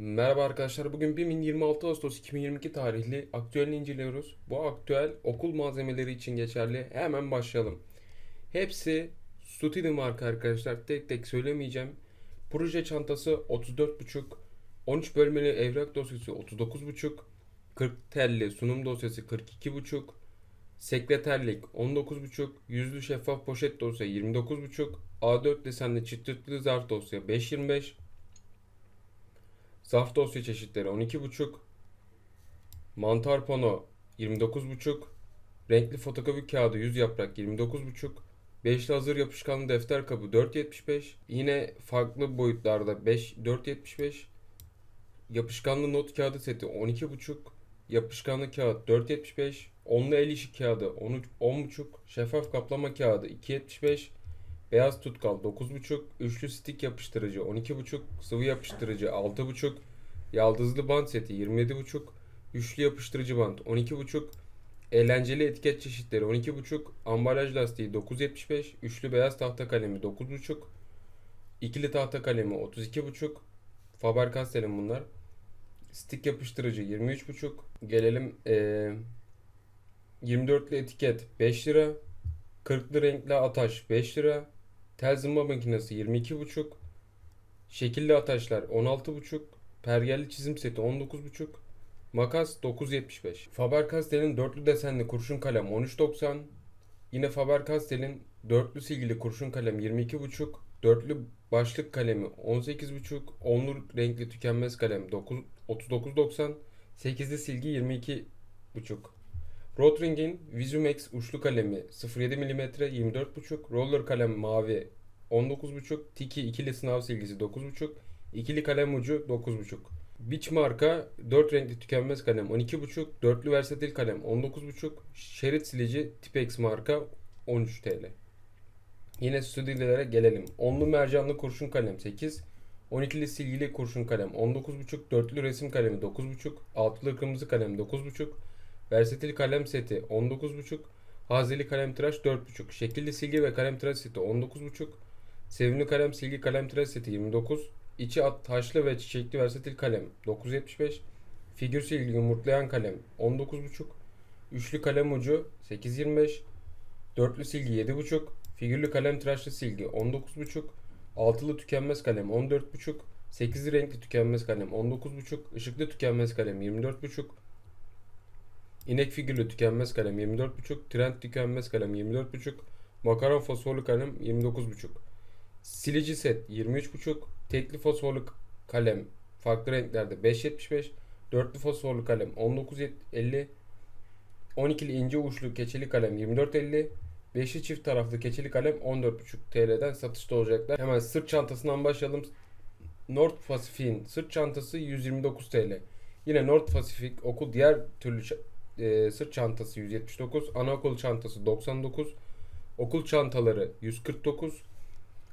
Merhaba arkadaşlar. Bugün BİM'in 26 Ağustos 2022 tarihli aktüelini inceliyoruz. Bu aktüel okul malzemeleri için geçerli. Hemen başlayalım. Hepsi Stutili marka arkadaşlar. Tek tek söylemeyeceğim. Proje çantası 34,5 13 bölmeli evrak dosyası 39,5 40 telli sunum dosyası 42,5 Sekreterlik 19,5 Yüzlü şeffaf poşet dosya 29,5 A4 desenli çıtırtlı zarf dosya 5,25 Zarf dosya çeşitleri 12,5 Mantar pano 29,5 Renkli fotokopi kağıdı 100 yaprak 29,5 Beşli hazır yapışkanlı defter kabı 4.75 Yine farklı boyutlarda 5 4.75 Yapışkanlı not kağıdı seti 12,5 Yapışkanlı kağıt 4.75 Onlu el işi kağıdı 13 10.5 Şeffaf kaplama kağıdı 2.75 Beyaz tutkal 9.5, üçlü stik yapıştırıcı 12.5, sıvı yapıştırıcı 6.5, yaldızlı bant seti 27.5, üçlü yapıştırıcı bant 12.5, eğlenceli etiket çeşitleri 12.5, ambalaj lastiği 9.75, üçlü beyaz tahta kalemi 9.5, ikili tahta kalemi 32.5, Faber-Castell'in bunlar. Stik yapıştırıcı 23.5. Gelelim eee 24'lü etiket 5 lira. 40'lı renkli ataş 5 lira. Tel zımba makinesi 22,5. Şekilli ataşlar 16,5. Pergelli çizim seti 19,5. Makas 9.75. Faber-Castell'in dörtlü desenli kurşun kalem 13.90. Yine Faber-Castell'in dörtlü silgili kurşun kalem 22,5. Dörtlü başlık kalemi 18,5. Onlu renkli tükenmez kalem 9 39.90. 8'li silgi 22,5. Rotring'in Visumex uçlu kalemi 07 mm 24.5, roller kalem mavi 19.5, Tiki ikili sınav silgisi 9.5, ikili kalem ucu 9.5. Beach marka 4 renkli tükenmez kalem 12.5, dörtlü versatil kalem 19.5, şerit silici Tipex marka 13 TL. Yine stüdyolara gelelim. Onlu mercanlı kurşun kalem 8, 12'li silgili kurşun kalem 19.5, dörtlü resim kalemi 9.5, altılı kırmızı kalem 9.5, Versatil kalem seti 19.5, hazeli kalem tıraş 4.5, şekilli silgi ve kalem tıraş seti 19.5, sevimli kalem silgi kalem tıraş seti 29, içi at taşlı ve çiçekli versatil kalem 9.75, figür silgi yumurtlayan kalem 19.5, üçlü kalem ucu 8.25, dörtlü silgi 7.5, figürlü kalem tıraşlı silgi 19.5, altılı tükenmez kalem 14.5, 8'li renkli tükenmez kalem 19.5, ışıklı tükenmez kalem 24.5, İnek figürlü tükenmez kalem 24.5, trend tükenmez kalem 24.5, makaron fosforlu kalem 29.5. Silici set 23.5, tekli fosforlu kalem farklı renklerde 5.75, dörtlü fosforlu kalem 19.50, 12'li ince uçlu keçeli kalem 24.50, 5'li çift taraflı keçeli kalem 14.5 TL'den satışta olacaklar. Hemen sırt çantasından başlayalım. North Pacific'in sırt çantası 129 TL. Yine North Pacific okul diğer türlü e, sırt çantası 179, anaokul çantası 99, okul çantaları 149,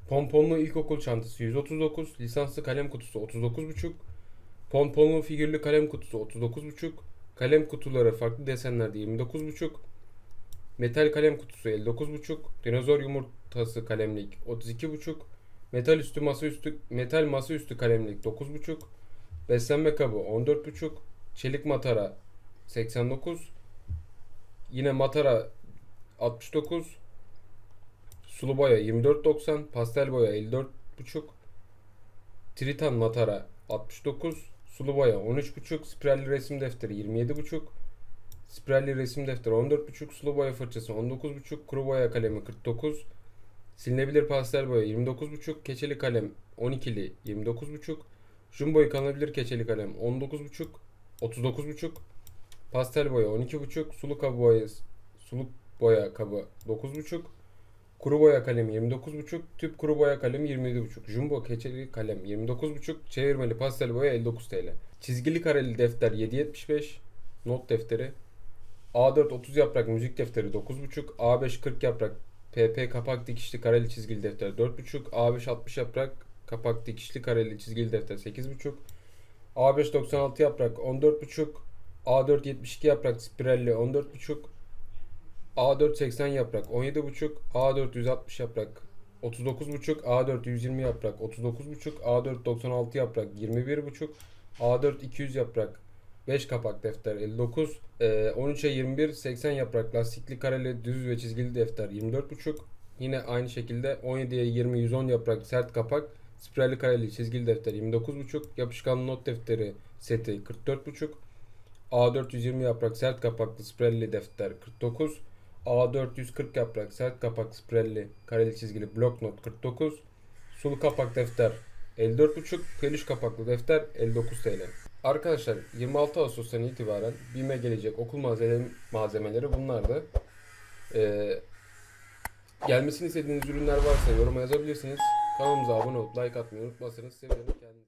pomponlu ilkokul çantası 139, lisanslı kalem kutusu 39,5, pomponlu figürlü kalem kutusu 39,5, kalem kutuları farklı desenlerde 29,5, metal kalem kutusu 59,5, dinozor yumurtası kalemlik 32,5, metal üstü masa üstü metal masa üstü kalemlik 9,5, beslenme kabı 14,5, çelik matara 89 Yine Matara 69 Sulu boya 24.90 Pastel boya 54.5 Tritan Matara 69 Sulu boya 13.5 Spiralli resim defteri 27.5 Spiralli resim defteri 14.5 Sulu boya fırçası 19.5 Kuru boya kalemi 49 Silinebilir pastel boya 29.5 Keçeli kalem 12'li 29.5 Jumbo yıkanabilir keçeli kalem 19.5 39.5 Pastel boya 12.5, sulu kabı boya sulu boya kabı 9.5, kuru boya kalemi 29.5, tüp kuru boya kalemi 27.5, jumbo keçeli kalem 29.5, çevirmeli pastel boya 59 TL. Çizgili kareli defter 7.75, not defteri. A4 30 yaprak müzik defteri 9.5, A5 40 yaprak PP kapak dikişli kareli çizgili defter 4.5, A5 60 yaprak kapak dikişli kareli çizgili defter 8.5, A5 96 yaprak 14.5, A4 72 yaprak spiralli 14.5 A4 80 yaprak 17.5 A4 160 yaprak 39.5 A4 120 yaprak 39.5 A4 96 yaprak 21.5 A4 200 yaprak 5 kapak defter 59. Ee, 13'e 21 80 yaprak lastikli kareli düz ve çizgili defter 24,5. Yine aynı şekilde 17'ye 20 110 yaprak sert kapak spiralli kareli çizgili defter 29,5. Yapışkanlı not defteri seti 44,5. A4 120 yaprak sert kapaklı sprelli defter 49. A4 140 yaprak sert kapak sprelli kareli çizgili blok not 49. Sulu kapak defter 54,5. Peluş kapaklı defter 59 TL. Arkadaşlar 26 Ağustos'tan itibaren BİM'e gelecek okul malzeme- malzemeleri bunlardı. Ee, gelmesini istediğiniz ürünler varsa yoruma yazabilirsiniz. Kanalımıza abone olup like atmayı unutmazsanız sevinirim. Kendinize